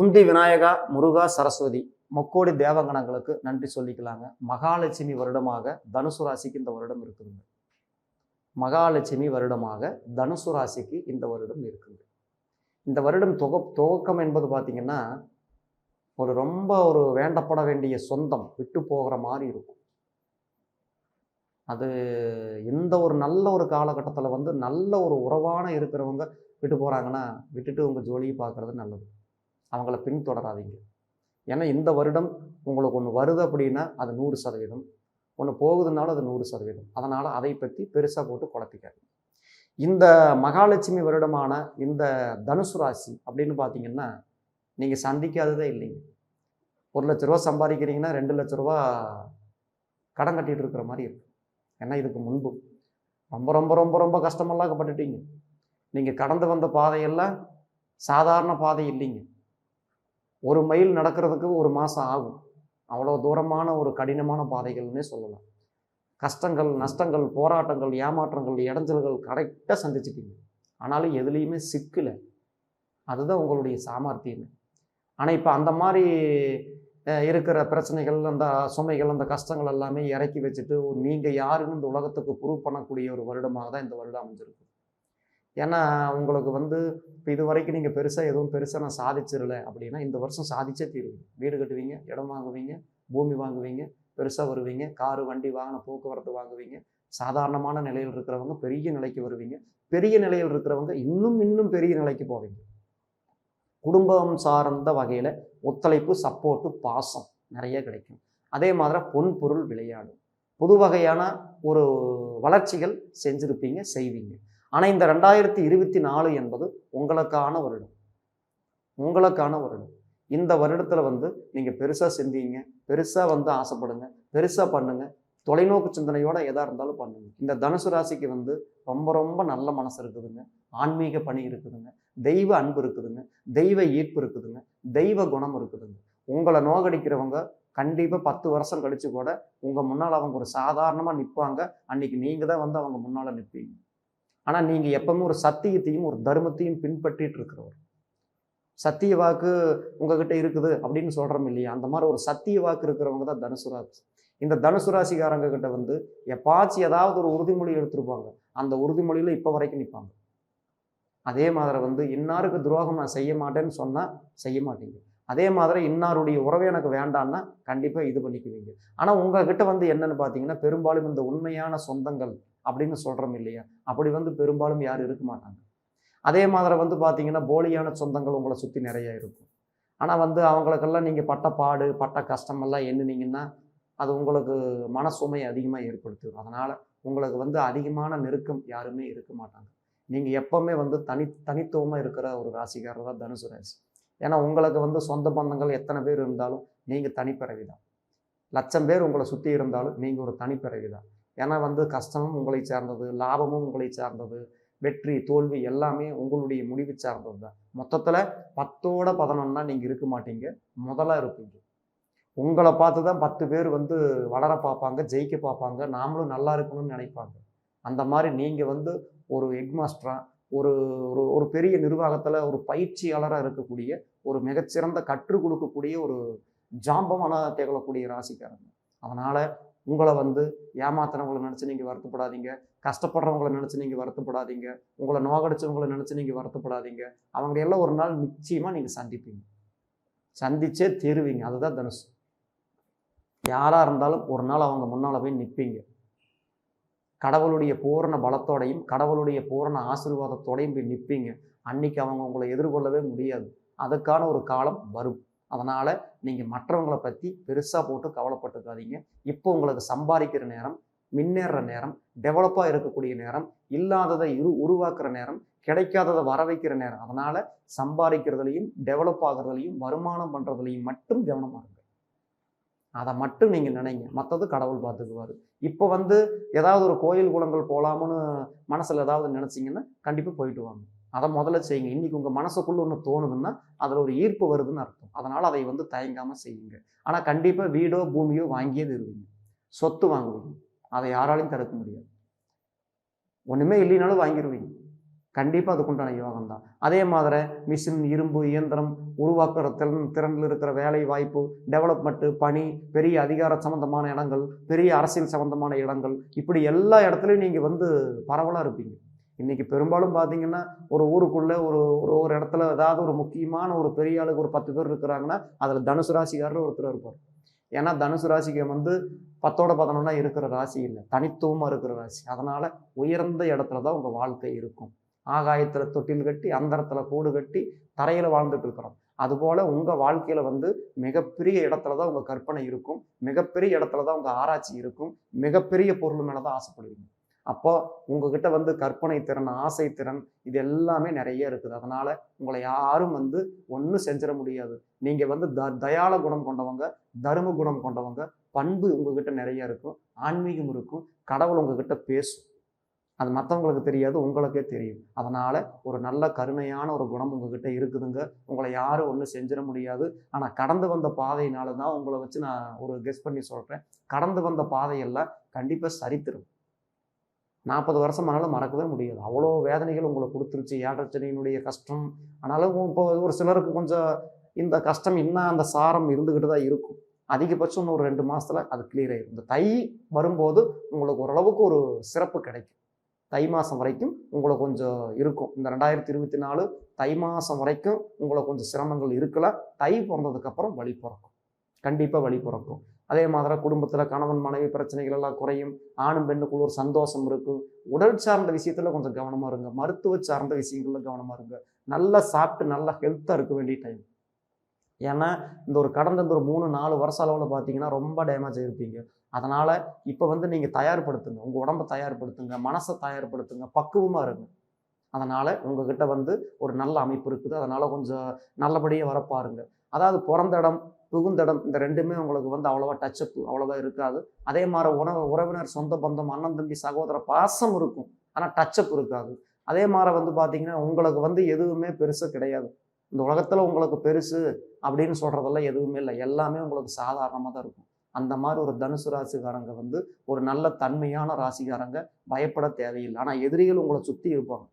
முந்தி விநாயகா முருகா சரஸ்வதி முக்கோடி தேவகணங்களுக்கு நன்றி சொல்லிக்கலாங்க. மகாலட்சுமி வருடமாக தனுசு ராசிக்கு இந்த வருடம் இருக்குதுங்க. மகாலட்சுமி வருடமாக தனுசு ராசிக்கு இந்த வருடம் இருக்குது இந்த வருடம் தொக துவக்கம் என்பது பார்த்தீங்கன்னா ஒரு ரொம்ப ஒரு வேண்டப்பட வேண்டிய சொந்தம் விட்டு போகிற மாதிரி இருக்கும். அது எந்த ஒரு நல்ல ஒரு காலகட்டத்தில் வந்து நல்ல ஒரு உறவான இருக்கிறவங்க விட்டு போகிறாங்கன்னா விட்டுட்டு உங்கள் ஜோலியை பார்க்குறது நல்லது. அவங்கள பின்தொடராதீங்க. ஏன்னா இந்த வருடம் உங்களுக்கு ஒன்று வருது அப்படின்னா அது நூறு சதவீதம். ஒன்று போகுதுனாலும் அது நூறு சதவீதம். அதனால் அதை பற்றி பெருசாக போட்டு குழப்பிக்காது இந்த மகாலட்சுமி வருடமான இந்த தனுசு ராசி அப்படின்னு பார்த்தீங்கன்னா நீங்கள் சந்திக்காததே இல்லைங்க. ஒரு லட்ச ரூபா சம்பாதிக்கிறீங்கன்னா ரெண்டு லட்ச ரூபா கடன் கட்டிகிட்டு இருக்கிற மாதிரி இருக்கும் ஏன்னா இதுக்கு முன்பு ரொம்ப ரொம்ப ரொம்ப ரொம்ப கஷ்டமெல்லாம் பட்டுட்டீங்க. நீங்கள் கடந்து வந்த பாதையெல்லாம் சாதாரண பாதை இல்லைங்க. ஒரு மைல் நடக்கிறதுக்கு ஒரு மாதம் ஆகும். அவ்வளோ தூரமான ஒரு கடினமான பாதைகள்னே சொல்லலாம். கஷ்டங்கள் நஷ்டங்கள் போராட்டங்கள் ஏமாற்றங்கள் இடைஞ்சல்கள் கரெக்டாக சந்திச்சிட்டீங்க. ஆனாலும் எதுலேயுமே சிக்கலை. அதுதான் உங்களுடைய சாமர்த்தியமே. ஆனால் இப்போ அந்த மாதிரி இருக்கிற பிரச்சனைகள் அந்த சுமைகள் அந்த கஷ்டங்கள் எல்லாமே இறக்கி வச்சுட்டு நீங்கள் யாருன்னு இந்த உலகத்துக்கு ப்ரூவ் பண்ணக்கூடிய ஒரு வருடமாக தான் இந்த வருடம் அமைஞ்சிருக்கு. ஏன்னா உங்களுக்கு வந்து இப்போ இது வரைக்கும் நீங்கள் பெருசாக எதுவும் பெருசாக நான் சாதிச்சிடல அப்படின்னா இந்த வருஷம் சாதிச்சே தீருவீங்க வீடு கட்டுவீங்க இடம் வாங்குவீங்க பூமி வாங்குவீங்க பெருசாக வருவீங்க காரு வண்டி வாகன போக்குவரத்து வாங்குவீங்க. சாதாரணமான நிலையில் இருக்கிறவங்க பெரிய நிலைக்கு வருவீங்க. பெரிய நிலையில் இருக்கிறவங்க இன்னும் இன்னும் பெரிய நிலைக்கு போவீங்க. குடும்பம் சார்ந்த வகையில் ஒத்துழைப்பு சப்போர்ட்டு பாசம் நிறைய கிடைக்கும். அதே மாதிரி பொன் பொருள் விளையாடும் புது வகையான ஒரு வளர்ச்சிகள் செஞ்சுருப்பீங்க செய்வீங்க. ஆனால் இந்த ரெண்டாயிரத்தி இருபத்தி நாலு என்பது உங்களுக்கான வருடம். உங்களுக்கான வருடம். இந்த வருடத்தில் வந்து நீங்கள் பெருசாக சிந்திங்க பெருசாக வந்து ஆசைப்படுங்க பெருசாக பண்ணுங்க. தொலைநோக்கு சிந்தனையோட எதாக இருந்தாலும் பண்ணுங்க. இந்த தனுசு ராசிக்கு வந்து ரொம்ப ரொம்ப நல்ல மனசு இருக்குதுங்க. ஆன்மீக பணி இருக்குதுங்க. தெய்வ அன்பு இருக்குதுங்க. தெய்வ ஈர்ப்பு இருக்குதுங்க. தெய்வ குணம் இருக்குதுங்க. உங்களை நோகடிக்கிறவங்க கண்டிப்பாக பத்து வருஷம் கழிச்சு கூட உங்கள் முன்னால் அவங்க ஒரு சாதாரணமாக நிற்பாங்க அன்னைக்கு நீங்கள் தான் வந்து அவங்க முன்னால் நிற்பீங்க ஆனால் நீங்கள் எப்பவுமே ஒரு சத்தியத்தையும் ஒரு தர்மத்தையும் பின்பற்றிட்டு இருக்கிறவர். சத்திய வாக்கு உங்ககிட்ட இருக்குது அப்படின்னு சொல்கிறோம் இல்லையா? அந்த மாதிரி ஒரு சத்திய வாக்கு இருக்கிறவங்க தான் தனுசு ராசி இந்த தனுசு ராசிக்காரங்க கிட்ட வந்து எப்பாச்சும் ஏதாவது ஒரு உறுதிமொழி எடுத்திருப்பாங்க. அந்த உறுதிமொழியில் இப்போ வரைக்கும் நிற்பாங்க அதே மாதிரி வந்து இன்னாருக்கு துரோகம் நான் செய்ய மாட்டேன்னு சொன்னால் செய்ய மாட்டீங்க. அதே மாதிரி இன்னாருடைய உறவு எனக்கு வேண்டான்னா கண்டிப்பாக இது பண்ணிக்குவீங்க. ஆனால் உங்ககிட்ட வந்து என்னன்னு பார்த்தீங்கன்னா பெரும்பாலும் இந்த உண்மையான சொந்தங்கள் அப்படின்னு சொல்கிறோம் இல்லையா? அப்படி வந்து பெரும்பாலும் யாரும் இருக்க மாட்டாங்க. அதே மாதிரி வந்து பார்த்தீங்கன்னா போலியான சொந்தங்கள் உங்களை சுற்றி நிறைய இருக்கும். ஆனால் வந்து அவங்களுக்கெல்லாம் நீங்கள் பட்ட பாடு பட்ட கஷ்டமெல்லாம் எண்ணுனீங்கன்னா அது உங்களுக்கு மனசுமை அதிகமாக ஏற்படுத்தும் அதனால் உங்களுக்கு வந்து அதிகமான நெருக்கம் யாருமே இருக்க மாட்டாங்க. நீங்கள் எப்போவுமே வந்து தனி தனித்துவமாக இருக்கிற ஒரு ராசிக்காரர் தான் தனுசு ராசி. ஏன்னா உங்களுக்கு வந்து சொந்த பந்தங்கள் எத்தனை பேர் இருந்தாலும் நீங்கள் தனிப்பிறவி தான் லட்சம் பேர் உங்களை சுற்றி இருந்தாலும் நீங்கள் ஒரு தனிப்பிறவி தான் ஏன்னா வந்து கஷ்டமும் உங்களை சார்ந்தது லாபமும் உங்களை சார்ந்தது வெற்றி தோல்வி எல்லாமே உங்களுடைய முடிவு சார்ந்தது தான். மொத்தத்தில் பத்தோட பதினொன்னா நீங்கள் இருக்க மாட்டீங்க முதலாக இருப்பீங்க. உங்களை பார்த்து தான் பத்து பேர் வந்து வளர பார்ப்பாங்க ஜெயிக்க பார்ப்பாங்க நாமளும் நல்லா இருக்கணும்னு நினைப்பாங்க. அந்த மாதிரி நீங்கள் வந்து ஒரு ஹெட் மாஸ்டராக ஒரு ஒரு ஒரு பெரிய நிர்வாகத்தில் ஒரு பயிற்சியாளராக இருக்கக்கூடிய ஒரு மிகச்சிறந்த கற்றுக் கொடுக்கக்கூடிய ஒரு ஜாம்பமான திகழக்கூடிய ராசிக்காரங்க. அதனால் உங்களை வந்து ஏமாத்துறவங்களை நினச்சி நீங்கள் வருத்தப்படாதீங்க. கஷ்டப்படுறவங்களை நினச்சி நீங்கள் வருத்தப்படாதீங்க. உங்களை நோகடிச்சவங்களை நினச்சி நீங்கள் வருத்தப்படாதீங்க. அவங்க எல்லாம் ஒரு நாள் நிச்சயமாக நீங்கள் சந்திப்பீங்க. சந்திச்சே தீருவீங்க. அதுதான் தனுசு. யாராக இருந்தாலும் ஒரு நாள் அவங்க முன்னால் போய் நிற்பீங்க கடவுளுடைய பூரண பலத்தோடையும் கடவுளுடைய பூரண ஆசீர்வாதத்தோடையும் போய் நிற்பீங்க அன்னைக்கு அவங்க உங்களை எதிர்கொள்ளவே முடியாது. அதுக்கான ஒரு காலம் வரும். அதனால் நீங்கள் மற்றவங்களை பற்றி பெருசாக போட்டு கவலைப்பட்டுக்காதீங்க. இப்போ உங்களுக்கு சம்பாதிக்கிற நேரம் முன்னேற நேரம் டெவலப்பாக இருக்கக்கூடிய நேரம் இல்லாததை இரு உருவாக்குற நேரம் கிடைக்காததை வர வைக்கிற நேரம். அதனால் சம்பாதிக்கிறதுலையும் டெவலப் ஆகிறதுலையும் வருமானம் பண்ணுறதுலையும் மட்டும் கவனமாக இருங்க. அதை மட்டும் நீங்கள் நினைங்க. மற்றது கடவுள் பார்த்துக்குவார். இப்போ வந்து ஏதாவது ஒரு கோயில் குளங்கள் போகலாம்னு மனசில் ஏதாவது நினச்சிங்கன்னா கண்டிப்பாக போயிட்டு வாங்க. அதை முதல்ல செய்யுங்க. இன்றைக்கி உங்கள் மனசுக்குள்ளே ஒன்று தோணுதுன்னா அதில் ஒரு ஈர்ப்பு வருதுன்னு அர்த்தம். அதனால் அதை வந்து தயங்காமல் செய்யுங்க. ஆனால் கண்டிப்பாக வீடோ பூமியோ வாங்கியே தருவீங்க. சொத்து வாங்குவீங்க. அதை யாராலையும் தடுக்க முடியாது. ஒன்றுமே இல்லைனாலும் வாங்கிடுவீங்க கண்டிப்பாக அதுக்குண்டான யோகம் தான். அதே மாதிரி மிஷின் இரும்பு இயந்திரம் உருவாக்குற திறன் திறனில் இருக்கிற வேலை வாய்ப்பு டெவலப்மெண்ட்டு பணி பெரிய அதிகார சம்பந்தமான இடங்கள் பெரிய அரசியல் சம்பந்தமான இடங்கள் இப்படி எல்லா இடத்துலையும் நீங்கள் வந்து பரவலாக இருப்பீங்க. இன்றைக்கி பெரும்பாலும் பார்த்தீங்கன்னா ஒரு ஊருக்குள்ளே ஒரு ஒரு ஒரு இடத்துல ஏதாவது ஒரு முக்கியமான ஒரு பெரிய ஆளுக்கு ஒரு பத்து பேர் இருக்கிறாங்கன்னா அதில் தனுசு ராசிக்காரர் ஒருத்தர் இருப்பார். ஏன்னா தனுசு ராசிக்கு வந்து பத்தோட பதினொன்னா இருக்கிற ராசி இல்லை. தனித்துவமாக இருக்கிற ராசி. அதனால் உயர்ந்த இடத்துல தான் உங்கள் வாழ்க்கை இருக்கும். ஆகாயத்தில் தொட்டில் கட்டி அந்தரத்தில் கூடு கட்டி தரையில் வாழ்ந்துட்டு இருக்கிறோம். அதுபோல் உங்கள் வாழ்க்கையில் வந்து மிகப்பெரிய இடத்துல தான் உங்கள் கற்பனை இருக்கும். மிகப்பெரிய இடத்துல தான் உங்கள் ஆராய்ச்சி இருக்கும். மிகப்பெரிய பொருள் மேலே தான் ஆசைப்படுவீங்க. அப்போ உங்ககிட்ட வந்து கற்பனை திறன் ஆசை திறன் இது எல்லாமே நிறைய இருக்குது. அதனால உங்களை யாரும் வந்து ஒன்றும் செஞ்சிட முடியாது. நீங்க வந்து த தயால குணம் கொண்டவங்க தரும குணம் கொண்டவங்க பண்பு உங்ககிட்ட நிறைய இருக்கும் ஆன்மீகம் இருக்கும் கடவுள் உங்ககிட்ட பேசும். அது மற்றவங்களுக்கு தெரியாது உங்களுக்கே தெரியும். அதனால ஒரு நல்ல கருணையான ஒரு குணம் உங்ககிட்ட இருக்குதுங்க. உங்களை யாரும் ஒன்றும் செஞ்சிட முடியாது. ஆனால் கடந்து வந்த பாதையினால தான் உங்களை வச்சு நான் ஒரு கெஸ் பண்ணி சொல்கிறேன் கடந்து வந்த பாதையெல்லாம் கண்டிப்பாக சரித்திரும். நாற்பது வருஷம் ஆனாலும் மறக்கவே முடியாது. அவ்வளோ வேதனைகள் உங்களை கொடுத்துருச்சு. ஏற்றச்சனையினுடைய கஷ்டம். ஆனாலும் இப்போ ஒரு சிலருக்கு கொஞ்சம் இந்த கஷ்டம் இன்னும் அந்த சாரம் இருந்துக்கிட்டு தான் இருக்கும். அதிகபட்சம் ஒரு ரெண்டு மாதத்தில் அது கிளியர் ஆகிடும் இந்த தை வரும்போது உங்களுக்கு ஓரளவுக்கு ஒரு சிறப்பு கிடைக்கும். தை மாதம் வரைக்கும் உங்களை கொஞ்சம் இருக்கும். இந்த ரெண்டாயிரத்தி இருபத்தி நாலு தை மாதம் வரைக்கும் உங்களை கொஞ்சம் சிரமங்கள் இருக்கலாம் தை பிறந்ததுக்கப்புறம் வழி பிறக்கும். கண்டிப்பாக வழி பிறக்கும். அதே மாதிரி குடும்பத்தில் கணவன் மனைவி பிரச்சனைகள் எல்லாம் குறையும். ஆணும் பெண்ணுக்குள்ள ஒரு சந்தோஷம் இருக்கும். உடல் சார்ந்த விஷயத்தில் கொஞ்சம் கவனமாக இருங்க. மருத்துவ சார்ந்த விஷயங்களில் கவனமாக இருங்க. நல்லா சாப்பிட்டு நல்லா ஹெல்த்தாக இருக்க வேண்டிய டைம் ஏன்னா இந்த ஒரு கடந்த இந்த ஒரு மூணு நாலு வருஷ அளவில் பார்த்தீங்கன்னா ரொம்ப டேமேஜ் ஆகிருப்பீங்க அதனால் இப்போ வந்து நீங்கள் தயார்படுத்துங்க. உங்கள் உடம்பை தயார்படுத்துங்க. மனசை தயார்படுத்துங்க. பக்குவமாக இருங்க. அதனால் உங்ககிட்ட வந்து ஒரு நல்ல அமைப்பு இருக்குது. அதனால் கொஞ்சம் நல்லபடியாக வர பாருங்கள் அதாவது பிறந்த இடம் புகுந்த இடம் இந்த ரெண்டுமே உங்களுக்கு வந்து அவ்வளோவா டச்சப் அவ்வளோவா இருக்காது. அதே மாதிரி உணவு உறவினர் சொந்த பந்தம் அண்ணன் தம்பி சகோதர பாசம் இருக்கும். ஆனால் டச்சப் இருக்காது. அதே மாதிரி வந்து பார்த்தீங்கன்னா உங்களுக்கு வந்து எதுவுமே பெருசாக கிடையாது. இந்த உலகத்தில் உங்களுக்கு பெருசு அப்படின்னு சொல்கிறதெல்லாம் எதுவுமே இல்லை. எல்லாமே உங்களுக்கு சாதாரணமாக தான் இருக்கும். அந்த மாதிரி ஒரு தனுசு ராசிக்காரங்க வந்து ஒரு நல்ல தன்மையான ராசிக்காரங்க பயப்பட தேவையில்லை. ஆனால் எதிரிகள் உங்களை சுற்றி இருப்பாங்க.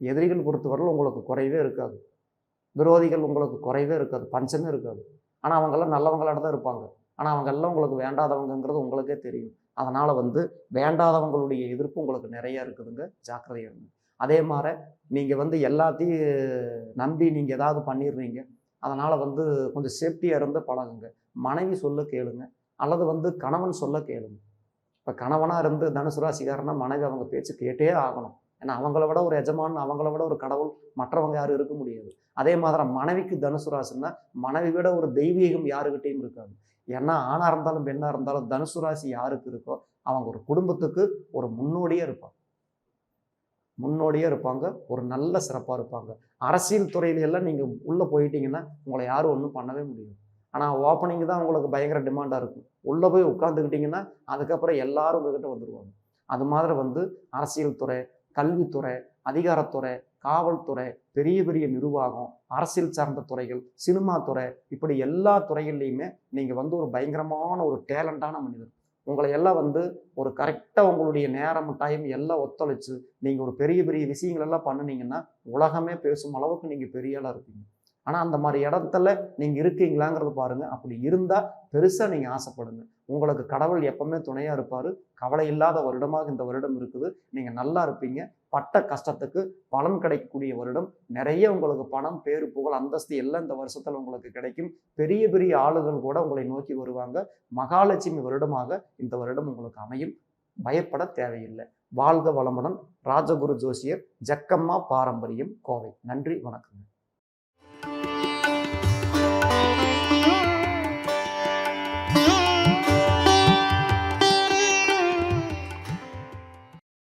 எதிரிகள் பொறுத்தவரையில் உங்களுக்கு குறைவே இருக்காது. விரோதிகள் உங்களுக்கு குறைவே இருக்காது. பஞ்சமே இருக்காது. ஆனால் அவங்கெல்லாம் நல்லவங்களாக தான் இருப்பாங்க. ஆனால் அவங்கெல்லாம் உங்களுக்கு வேண்டாதவங்கங்கிறது உங்களுக்கே தெரியும். அதனால் வந்து வேண்டாதவங்களுடைய எதிர்ப்பு உங்களுக்கு நிறையா இருக்குதுங்க. ஜாக்கிரதையாக இருங்க. அதே மாதிரி நீங்கள் வந்து எல்லாத்தையும் நம்பி நீங்கள் ஏதாவது பண்ணிடுறீங்க. அதனால் வந்து கொஞ்சம் சேஃப்டியாக இருந்து பழகுங்க. மனைவி சொல்ல கேளுங்க. அல்லது வந்து கணவன் சொல்ல கேளுங்க. இப்போ கணவனாக இருந்து தனுசு ராசிக்காரனா மனைவி அவங்க பேச்சு கேட்டே ஆகணும். ஏன்னா அவங்கள விட ஒரு எஜமான் அவங்கள விட ஒரு கடவுள் மற்றவங்க யாரும் இருக்க முடியாது. அதே மாதிரி மனைவிக்கு தனுசு ராசின்னா மனைவி விட ஒரு தெய்வீகம் யாருக்கிட்டையும் இருக்காது. ஏன்னா ஆணாக இருந்தாலும் பெண்ணாக இருந்தாலும் தனுசு ராசி யாருக்கு இருக்கோ அவங்க ஒரு குடும்பத்துக்கு ஒரு முன்னோடியே இருப்பாங்க. முன்னோடியே இருப்பாங்க ஒரு நல்ல சிறப்பாக இருப்பாங்க. அரசியல் துறையில எல்லாம் நீங்கள் உள்ளே போயிட்டீங்கன்னா உங்களை யாரும் ஒன்றும் பண்ணவே முடியாது. ஆனால் ஓப்பனிங் தான் உங்களுக்கு பயங்கர டிமாண்டாக இருக்கும். உள்ளே போய் உட்காந்துக்கிட்டிங்கன்னா அதுக்கப்புறம் எல்லாரும் உங்ககிட்ட வந்துடுவாங்க அது மாதிரி வந்து அரசியல் துறை கல்வித்துறை அதிகாரத்துறை காவல்துறை பெரிய பெரிய நிர்வாகம் அரசியல் சார்ந்த துறைகள் சினிமா துறை இப்படி எல்லா துறைகள்லையுமே நீங்கள் வந்து ஒரு பயங்கரமான ஒரு டேலண்டான மனிதர். உங்களை எல்லாம் வந்து ஒரு கரெக்டாக உங்களுடைய நேரம் டைம் எல்லாம் ஒத்துழைச்சு நீங்கள் ஒரு பெரிய பெரிய விஷயங்கள் எல்லாம் பண்ணுனீங்கன்னா உலகமே பேசும் அளவுக்கு நீங்கள் பெரிய ஆளாக இருப்பீங்க. ஆனால் அந்த மாதிரி இடத்துல நீங்கள் இருக்கீங்களாங்கிறத பாருங்கள் அப்படி இருந்தால் பெருசாக நீங்கள் ஆசைப்படுங்க. உங்களுக்கு கடவுள் எப்பவுமே துணையாக இருப்பார். கவலை இல்லாத வருடமாக இந்த வருடம் இருக்குது. நீங்கள் நல்லா இருப்பீங்க. பட்ட கஷ்டத்துக்கு பலன் கிடைக்கக்கூடிய வருடம். நிறைய உங்களுக்கு பணம் பேரு புகழ் அந்தஸ்து எல்லாம் இந்த வருஷத்தில் உங்களுக்கு கிடைக்கும். பெரிய பெரிய ஆளுகள் கூட உங்களை நோக்கி வருவாங்க. மகாலட்சுமி வருடமாக இந்த வருடம் உங்களுக்கு அமையும். பயப்பட தேவையில்லை. வாழ்க வளமுடன். ராஜகுரு ஜோசியர் ஜக்கம்மா பாரம்பரியம் கோவை. நன்றி வணக்கங்க.